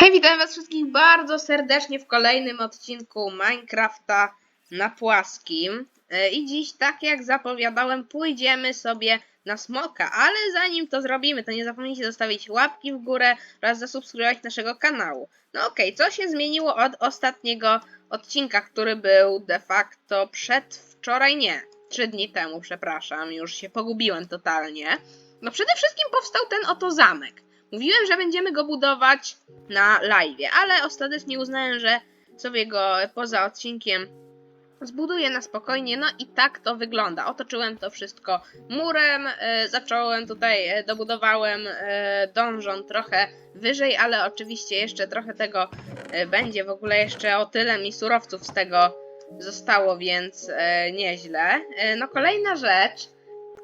Hej, witam was wszystkich bardzo serdecznie w kolejnym odcinku Minecrafta na płaskim. E, I dziś, tak jak zapowiadałem, pójdziemy sobie na smoka, ale zanim to zrobimy, to nie zapomnijcie zostawić łapki w górę oraz zasubskrybować naszego kanału. No okej, co się zmieniło od ostatniego odcinka, który był de facto przedwczoraj, nie, trzy dni temu, przepraszam, już się pogubiłem totalnie. No przede wszystkim powstał ten oto zamek. Mówiłem, że będziemy go budować na live, ale ostatecznie uznałem, że sobie go poza odcinkiem zbuduję na spokojnie. No i tak to wygląda. Otoczyłem to wszystko murem, e, zacząłem tutaj, e, dobudowałem e, donżon trochę wyżej, ale oczywiście jeszcze trochę tego będzie. W ogóle jeszcze o tyle mi surowców z tego zostało, więc nieźle. No kolejna rzecz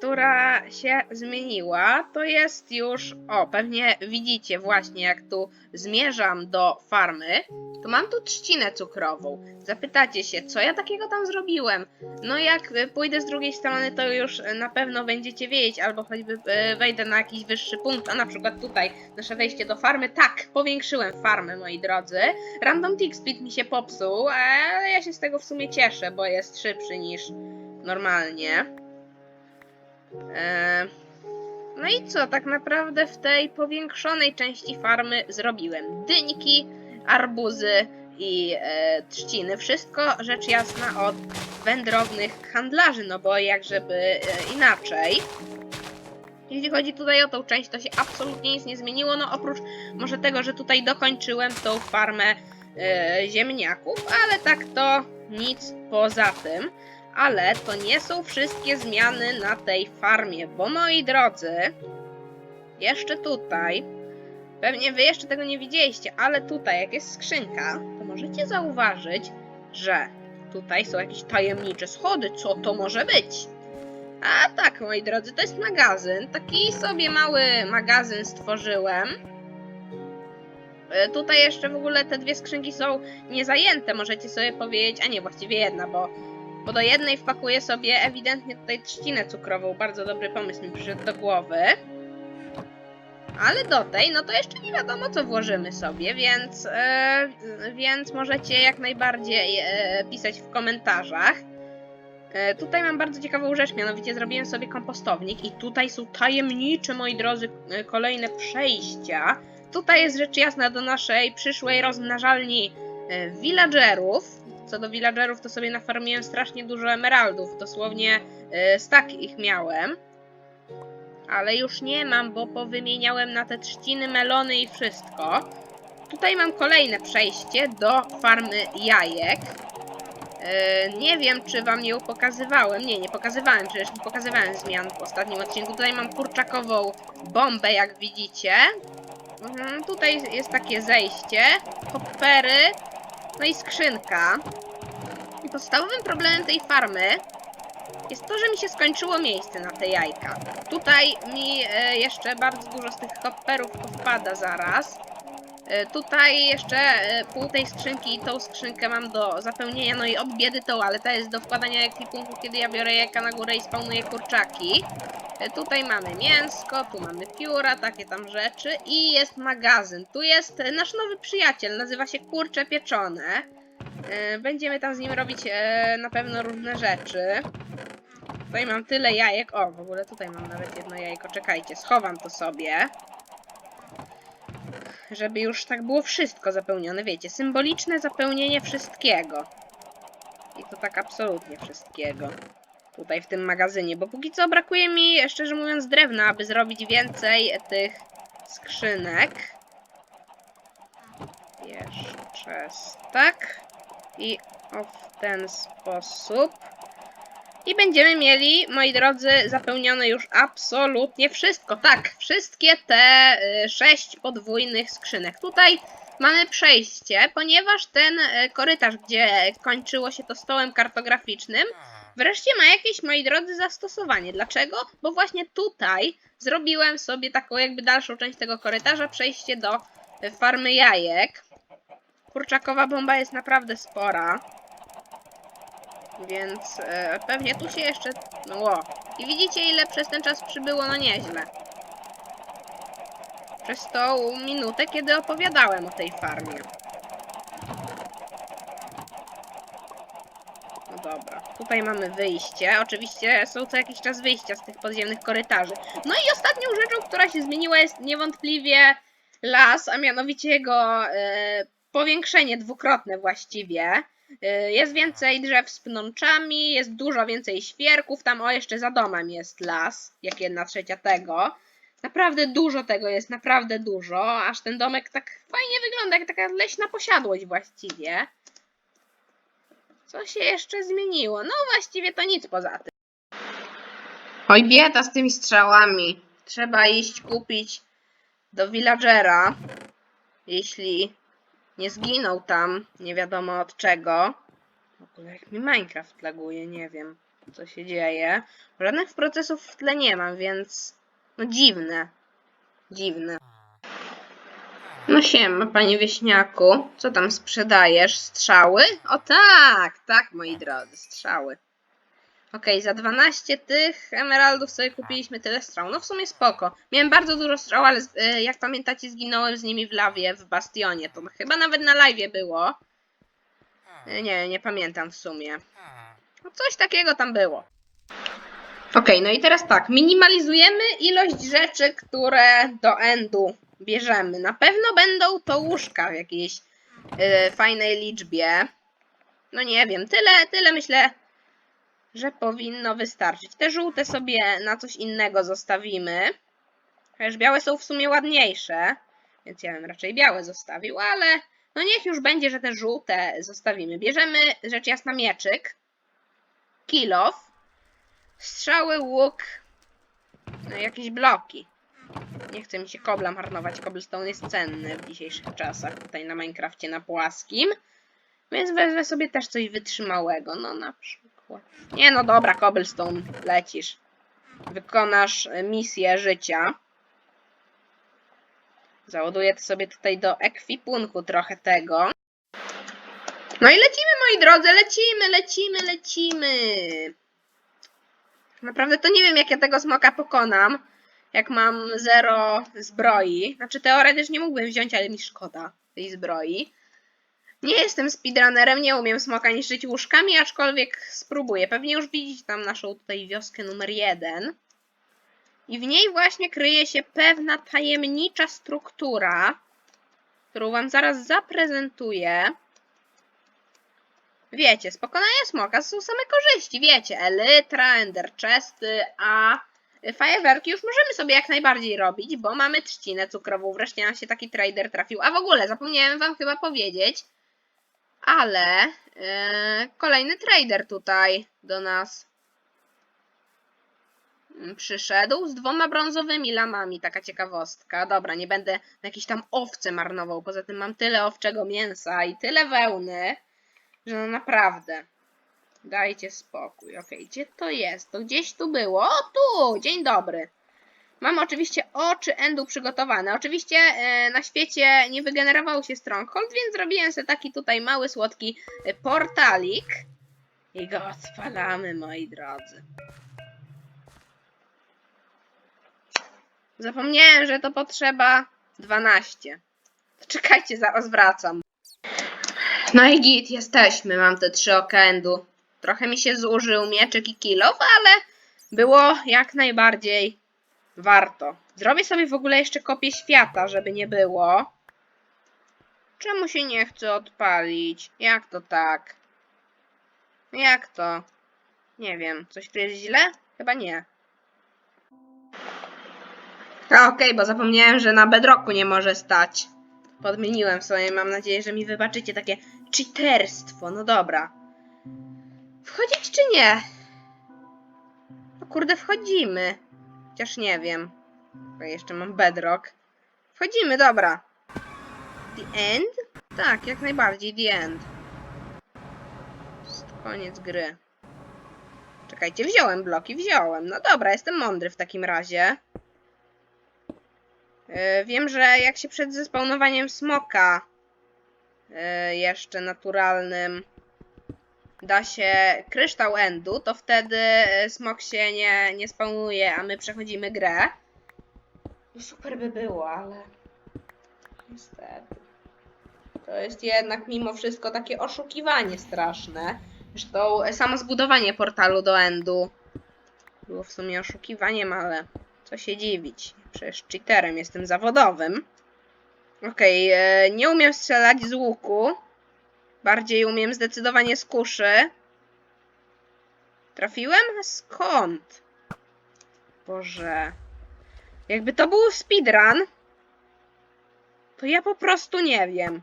która się zmieniła, to jest już. O, pewnie widzicie właśnie, jak tu zmierzam do farmy, to mam tu trzcinę cukrową. Zapytacie się, co ja takiego tam zrobiłem? No, jak y, pójdę z drugiej strony, to już y, na pewno będziecie wiedzieć, albo choćby y, wejdę na jakiś wyższy punkt, a na przykład tutaj nasze wejście do farmy. Tak, powiększyłem farmę, moi drodzy. Random Tick Speed mi się popsuł, ale ja się z tego w sumie cieszę, bo jest szybszy niż normalnie. E, No i co, tak naprawdę w tej powiększonej części farmy zrobiłem dyńki, arbuzy i e, trzciny. Wszystko rzecz jasna od wędrownych handlarzy, no bo jak żeby e, inaczej. Jeśli chodzi tutaj o tą część, to się absolutnie nic nie zmieniło, no oprócz może tego, że tutaj dokończyłem tą farmę ziemniaków, ale tak to nic poza tym ale to nie są wszystkie zmiany na tej farmie, bo moi drodzy, jeszcze tutaj, pewnie wy jeszcze tego nie widzieliście, ale tutaj jak jest skrzynka, to możecie zauważyć, że tutaj są jakieś tajemnicze schody, co to może być? A tak, moi drodzy, to jest magazyn, taki sobie mały magazyn stworzyłem. E, Tutaj jeszcze w ogóle te dwie skrzynki są niezajęte, możecie sobie powiedzieć, a nie, właściwie jedna, bo bo do jednej wpakuję sobie ewidentnie tutaj trzcinę cukrową. Bardzo dobry pomysł mi przyszedł do głowy. Ale do tej, no to jeszcze nie wiadomo co włożymy sobie, więc, e, więc możecie jak najbardziej e, pisać w komentarzach. E, tutaj mam bardzo ciekawą rzecz, mianowicie zrobiłem sobie kompostownik i tutaj są tajemnicze, moi drodzy, e, kolejne przejścia. Tutaj jest rzecz jasna do naszej przyszłej rozmnażalni e, villagerów. Co do villagerów, to sobie nafarmiłem strasznie dużo emeraldów. Dosłownie y, stak ich miałem. Ale już nie mam, bo powymieniałem na te trzciny, melony i wszystko. Tutaj mam kolejne przejście do farmy jajek. Y, nie wiem, czy wam ją pokazywałem. Nie, nie pokazywałem, przecież nie pokazywałem zmian w ostatnim odcinku. Tutaj mam kurczakową bombę, jak widzicie. Mhm, tutaj jest takie zejście. Hoppery. No i skrzynka. I podstawowym problemem tej farmy jest to, że mi się skończyło miejsce na te jajka. Tutaj mi e, jeszcze bardzo dużo z tych hopperów wpada zaraz. E, tutaj jeszcze e, pół tej skrzynki i tą skrzynkę mam do zapełnienia, no i od biedy tą, ale ta jest do wkładania ekwipunku, kiedy ja biorę jajka na górę i spawnuję kurczaki. E, Tutaj mamy mięsko, tu mamy pióra, takie tam rzeczy i jest magazyn. Tu jest e, nasz nowy przyjaciel, nazywa się Kurcze Pieczone. E, Będziemy tam z nim robić na pewno różne rzeczy. Tutaj mam tyle jajek. O, w ogóle tutaj mam nawet jedno jajko. Czekajcie, schowam to sobie. Żeby już tak było wszystko zapełnione. Wiecie, symboliczne zapełnienie wszystkiego. I to tak absolutnie wszystkiego. Tutaj w tym magazynie, bo póki co brakuje mi, szczerze mówiąc, drewna, aby zrobić więcej tych skrzynek. Jeszcze tak. I o w ten sposób. I będziemy mieli, moi drodzy, zapełnione już absolutnie wszystko. Tak, wszystkie te y, sześć podwójnych skrzynek. Tutaj mamy przejście, ponieważ ten y, korytarz, gdzie kończyło się to stołem kartograficznym, wreszcie ma jakieś, moi drodzy, zastosowanie. Dlaczego? Bo właśnie tutaj zrobiłem sobie taką jakby dalszą część tego korytarza, przejście do y, farmy jajek. Kurczakowa bomba jest naprawdę spora. Więc e, pewnie tu się jeszcze... No ło. I widzicie ile przez ten czas przybyło? No nieźle. przez tą minutę, kiedy opowiadałem o tej farmie. Dobra, tutaj mamy wyjście. Oczywiście są co jakiś czas wyjścia z tych podziemnych korytarzy. No i ostatnią rzeczą, która się zmieniła jest niewątpliwie las, a mianowicie jego e, powiększenie dwukrotne właściwie. E, jest więcej drzew z pnączami, jest dużo więcej świerków, tam o jeszcze za domem jest las, jak jedna trzecia tego. Naprawdę dużo tego jest, naprawdę dużo, aż ten domek tak fajnie wygląda, jak taka leśna posiadłość właściwie. Co się jeszcze zmieniło? No właściwie to nic poza tym. Oj, bieda z tymi strzałami. Trzeba iść kupić do villagera, jeśli nie zginął tam, nie wiadomo od czego. W ogóle jak mi Minecraft laguje, nie wiem co się dzieje. Żadnych procesów w tle nie mam, więc no dziwne. Dziwne. No siema, panie wieśniaku. Co tam sprzedajesz? Strzały? O tak, tak, moi drodzy, strzały. Okej, za 12 tych emeraldów sobie kupiliśmy tyle strzał. No w sumie spoko. Miałem bardzo dużo strzał, ale y, jak pamiętacie zginąłem z nimi w lawie w Bastionie. To chyba nawet na live było. Y, Nie, nie pamiętam w sumie. No coś takiego tam było. Okej, no i teraz tak, minimalizujemy ilość rzeczy, które do endu bierzemy. Na pewno będą to łóżka w jakiejś y, fajnej liczbie. No nie wiem, tyle, tyle myślę, że powinno wystarczyć. Te żółte sobie na coś innego zostawimy. Chociaż białe są w sumie ładniejsze, więc ja bym raczej białe zostawił, ale no niech już będzie, że te żółte zostawimy. Bierzemy rzecz jasna mieczyk, kilof, strzały, łuk, no jakieś bloki. Nie chce mi się kobla marnować, cobblestone jest cenny w dzisiejszych czasach, tutaj na Minecrafcie na płaskim. Więc wezmę sobie też coś wytrzymałego, no na przykład. Nie no dobra, cobblestone, lecisz. Wykonasz e, misję życia. Załaduję sobie tutaj do ekwipunku trochę tego. No i lecimy, moi drodzy, lecimy, lecimy, lecimy. Naprawdę to nie wiem, jak ja tego smoka pokonam. Jak mam zero zbroi. Znaczy teoretycznie mógłbym wziąć, ale mi szkoda tej zbroi. Nie jestem speedrunnerem, nie umiem smoka niszczyć łóżkami, aczkolwiek spróbuję. Pewnie już widzicie tam naszą tutaj wioskę numer jeden. I w niej właśnie kryje się pewna tajemnicza struktura, którą wam zaraz zaprezentuję. Wiecie, z pokonania smoka są same korzyści, wiecie, elytra, ender chesty, a fajerwerki już możemy sobie jak najbardziej robić, bo mamy trzcinę cukrową, wreszcie nam się taki trader trafił. A w ogóle, zapomniałem wam chyba powiedzieć, ale e, kolejny trader tutaj do nas mm, przyszedł z dwoma brązowymi lamami, taka ciekawostka. Dobra, nie będę jakieś tam owce marnował, poza tym mam tyle owczego mięsa i tyle wełny, że no naprawdę. Dajcie spokój. Okej, gdzie to jest? To gdzieś tu było. O, tu! Dzień dobry. Mam oczywiście oczy endu przygotowane. Oczywiście e, na świecie nie wygenerował się Stronghold, więc zrobiłem sobie taki tutaj mały, słodki e, portalik. I go odpalamy, moi drodzy. Zapomniałem, że to potrzeba 12. Czekajcie, zaraz wracam. No i git, jesteśmy. Mam te trzy oka endu. Trochę mi się zużył mieczyk i kilof, ale było jak najbardziej warto. Zrobię sobie w ogóle jeszcze kopię świata, żeby nie było. Czemu się nie chce odpalić? Jak to tak? Jak to? Nie wiem, coś tu jest źle? Chyba nie. A okej, bo zapomniałem, że na bedrocku nie może stać. Podmieniłem sobie, mam nadzieję, że mi wybaczycie takie cheaterstwo. No dobra. Wchodzić czy nie? No kurde, wchodzimy. Chociaż nie wiem. Bo jeszcze mam bedrock. Wchodzimy, dobra. The end? Tak, jak najbardziej, the end. Jest koniec gry. Czekajcie, wziąłem bloki, wziąłem. No dobra, jestem mądry w takim razie. Yy, wiem, że jak się przed zespawnowaniem smoka yy, jeszcze naturalnym da się kryształ endu, to wtedy e, smok się nie, nie spawnuje, a my przechodzimy grę. No super by było, ale niestety. To jest jednak mimo wszystko takie oszukiwanie straszne. Zresztą e, samo zbudowanie portalu do Endu było w sumie oszukiwaniem, ale co się dziwić. Przecież cheaterem jestem zawodowym. Okej, e, nie umiem strzelać z łuku. Bardziej umiem zdecydowanie z kuszy. Trafiłem? Skąd? Boże. Jakby to był speedrun, to ja po prostu nie wiem.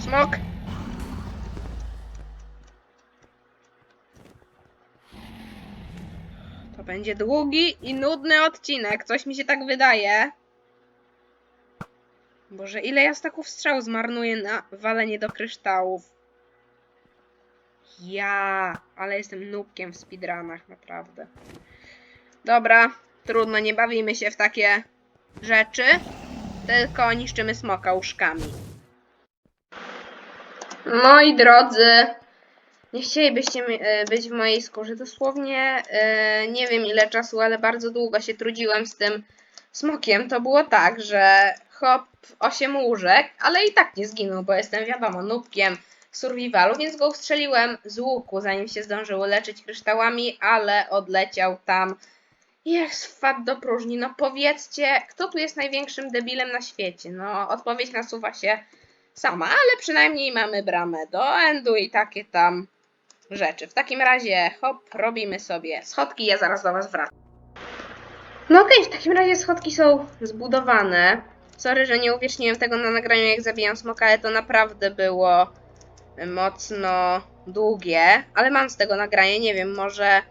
Smok. To będzie długi i nudny odcinek, coś mi się tak wydaje. Boże, ile ja staków strzał zmarnuję na walenie do kryształów. Ja, ale jestem nubkiem w speedrunach, naprawdę. Dobra, trudno, nie bawimy się w takie rzeczy, tylko niszczymy smoka łóżkami. Moi drodzy, nie chcielibyście e, być w mojej skórze. Dosłownie e, nie wiem ile czasu, ale bardzo długo się trudziłem z tym smokiem. To było tak, że hop 8 łóżek, ale i tak nie zginął, bo jestem wiadomo nubkiem w survivalu, więc go ustrzeliłem z łuku, zanim się zdążył leczyć kryształami, ale odleciał tam jak wpadł do próżni. No powiedzcie, kto tu jest największym debilem na świecie? No odpowiedź nasuwa się sama, ale przynajmniej mamy bramę do endu i takie tam rzeczy. W takim razie, hop, robimy sobie schodki, ja zaraz do was wracam. No okej, w takim razie schodki są zbudowane. Sorry, że nie uwieczniłem tego na nagraniu, jak zabijam smoka, ale to naprawdę było mocno długie. Ale mam z tego nagranie, nie wiem, może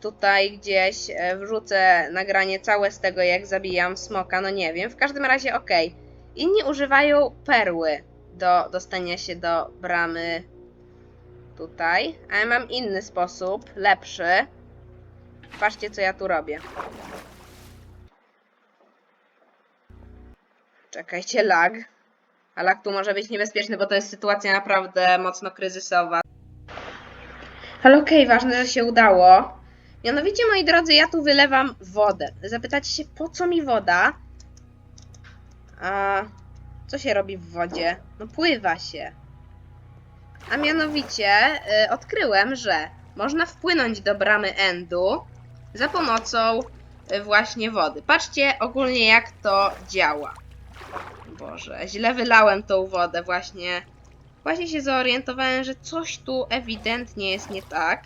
tutaj gdzieś e, wrzucę nagranie całe z tego, jak zabijam smoka, no nie wiem. W każdym razie, okej. Inni używają perły do dostania się do bramy tutaj, a ja mam inny sposób, lepszy. Patrzcie, co ja tu robię. Czekajcie, lag. A lag tu może być niebezpieczny, bo to jest sytuacja naprawdę mocno kryzysowa. Ale okej, ważne, że się udało. Mianowicie, moi drodzy, ja tu wylewam wodę. Zapytacie się, po co mi woda? A co się robi w wodzie? No pływa się. A mianowicie y, odkryłem, że można wpłynąć do bramy Endu za pomocą y, właśnie wody. Patrzcie ogólnie jak to działa. Boże, źle wylałem tą wodę właśnie. Właśnie się zorientowałem, że coś tu ewidentnie jest nie tak.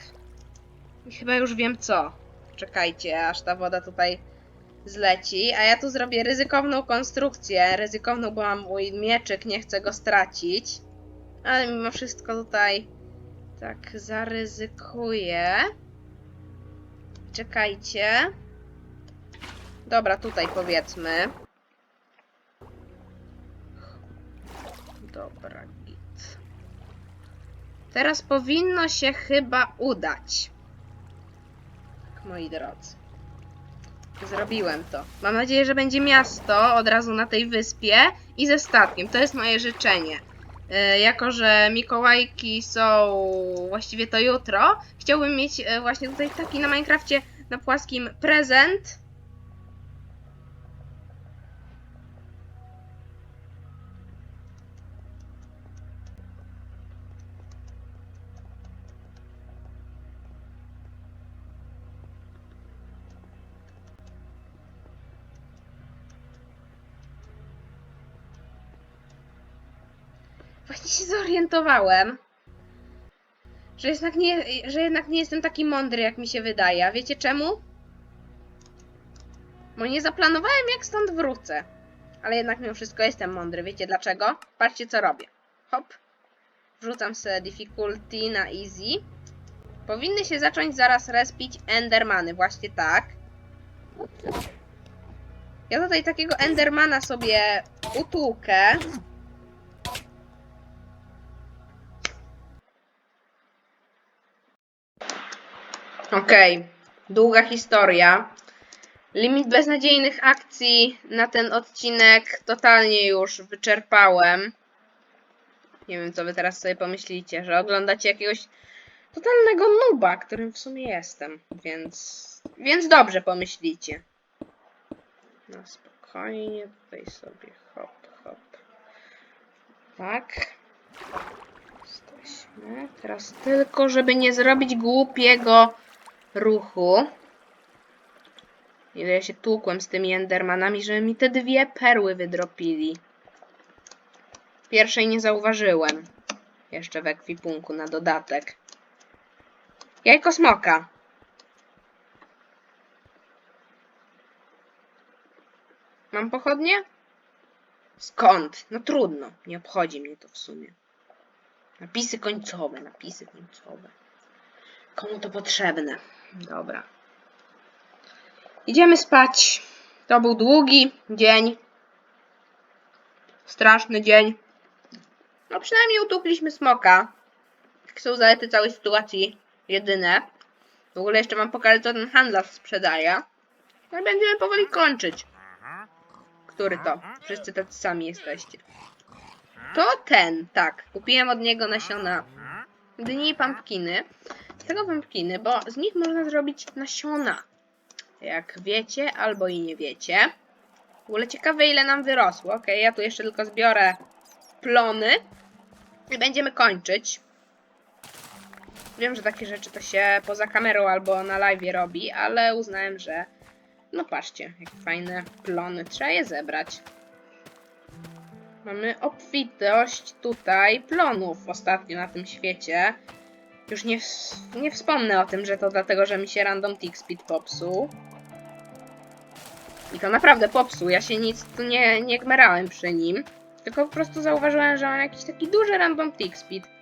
I chyba już wiem co. Czekajcie, aż ta woda tutaj zleci, a ja tu zrobię ryzykowną konstrukcję. Ryzykowną, bo mam mój mieczyk, nie chcę go stracić. Ale mimo wszystko tutaj tak zaryzykuję. Czekajcie. Dobra, tutaj powiedzmy. Dobra, git. Teraz powinno się chyba udać. Tak, moi drodzy. Zrobiłem to. Mam nadzieję, że będzie miasto od razu na tej wyspie i ze statkiem. To jest moje życzenie. E, jako, że Mikołajki są właściwie to jutro, chciałbym mieć e, właśnie tutaj taki na Minecrafcie na płaskim prezent. Zorientowałem, że jednak, nie, że jednak nie jestem taki mądry, jak mi się wydaje. A wiecie czemu? Bo nie zaplanowałem, jak stąd wrócę. Ale jednak mimo wszystko jestem mądry. Wiecie dlaczego? Patrzcie, co robię. Hop. Wrzucam sobie difficulty na easy. Powinny się zacząć zaraz respić endermany. Właśnie tak. Ja tutaj takiego endermana sobie utłukę. Okej, długa historia. Limit beznadziejnych akcji na ten odcinek totalnie już wyczerpałem. Nie wiem, co wy teraz sobie pomyślicie, że oglądacie jakiegoś totalnego nuba, którym w sumie jestem, więc... Więc dobrze pomyślicie. No spokojnie, tutaj sobie hop, hop. Tak. Jesteśmy. Teraz tylko, żeby nie zrobić głupiego ruchu. Ile ja się tłukłem z tymi endermanami, żeby mi te dwie perły wydropili. Pierwszej nie zauważyłem. Jeszcze w ekwipunku na dodatek. Jajko smoka. Mam pochodnie? Skąd? No trudno. Nie obchodzi mnie to w sumie. Napisy końcowe, napisy końcowe. Komu to potrzebne? Dobra. Idziemy spać. To był długi dzień. Straszny dzień. No przynajmniej utukliśmy smoka. Są zalety całej sytuacji? Jedyne. W ogóle jeszcze wam pokażę, co ten handlarz sprzedaje. No i będziemy powoli kończyć. Który to? Wszyscy tacy sami jesteście. To ten, tak. Kupiłem od niego nasiona dni pumpkiny. Dlaczego pumpkiny? Bo z nich można zrobić nasiona. Jak wiecie, albo i nie wiecie. W ogóle ciekawe ile nam wyrosło. Ok, ja tu jeszcze tylko zbiorę plony i będziemy kończyć. Wiem, że takie rzeczy to się poza kamerą albo na live robi, ale uznałem, że no patrzcie, jakie fajne plony. Trzeba je zebrać. Mamy obfitość tutaj plonów ostatnio na tym świecie. Już nie, nie wspomnę o tym, że to dlatego, że mi się random tick speed popsuł. I to naprawdę popsuł. Ja się nic tu nie, nie gmerałem przy nim. Tylko po prostu zauważyłem, że mam jakiś taki duży random tick speed.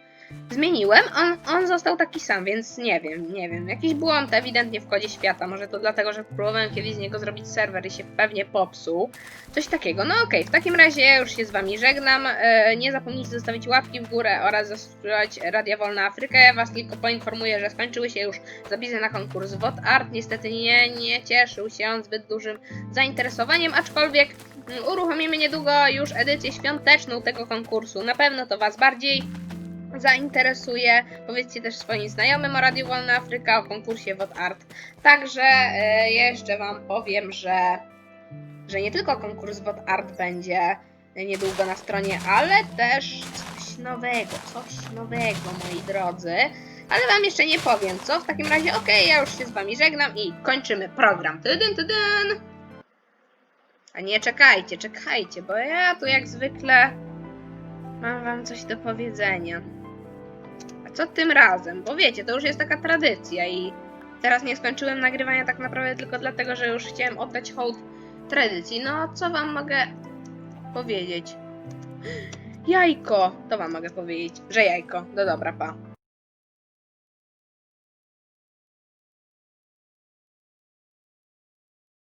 Zmieniłem, on, on został taki sam, więc nie wiem, nie wiem. Jakiś błąd ewidentnie w kodzie świata. Może to dlatego, że próbowałem kiedyś z niego zrobić serwer i się pewnie popsuł. Coś takiego. No okej, w takim razie ja już się z wami żegnam. E, nie zapomnijcie zostawić łapki w górę oraz zasubskrybować Radia Wolna Afryka. Ja was tylko poinformuję, że skończyły się już zapisy na konkurs WOT Art. Niestety nie, nie cieszył się on zbyt dużym zainteresowaniem, aczkolwiek mm, uruchomimy niedługo już edycję świąteczną tego konkursu. Na pewno to was bardziej zainteresuje. Powiedzcie też swoim znajomym o Radiu Wolna Afryka, o konkursie WOT Art. Także e, jeszcze Wam powiem, że, że nie tylko konkurs WOT Art będzie niedługo na stronie, ale też coś nowego, coś nowego, moi drodzy. Ale Wam jeszcze nie powiem co. W takim razie, okej, ja już się z Wami żegnam i kończymy program. Tydyn, tydyn! A nie, czekajcie, czekajcie, bo ja tu jak zwykle mam Wam coś do powiedzenia. Co tym razem? Bo wiecie, to już jest taka tradycja i teraz nie skończyłem nagrywania tak naprawdę tylko dlatego, że już chciałem oddać hołd tradycji. No, co wam mogę powiedzieć? Jajko! To wam mogę powiedzieć, że jajko. No dobra, pa.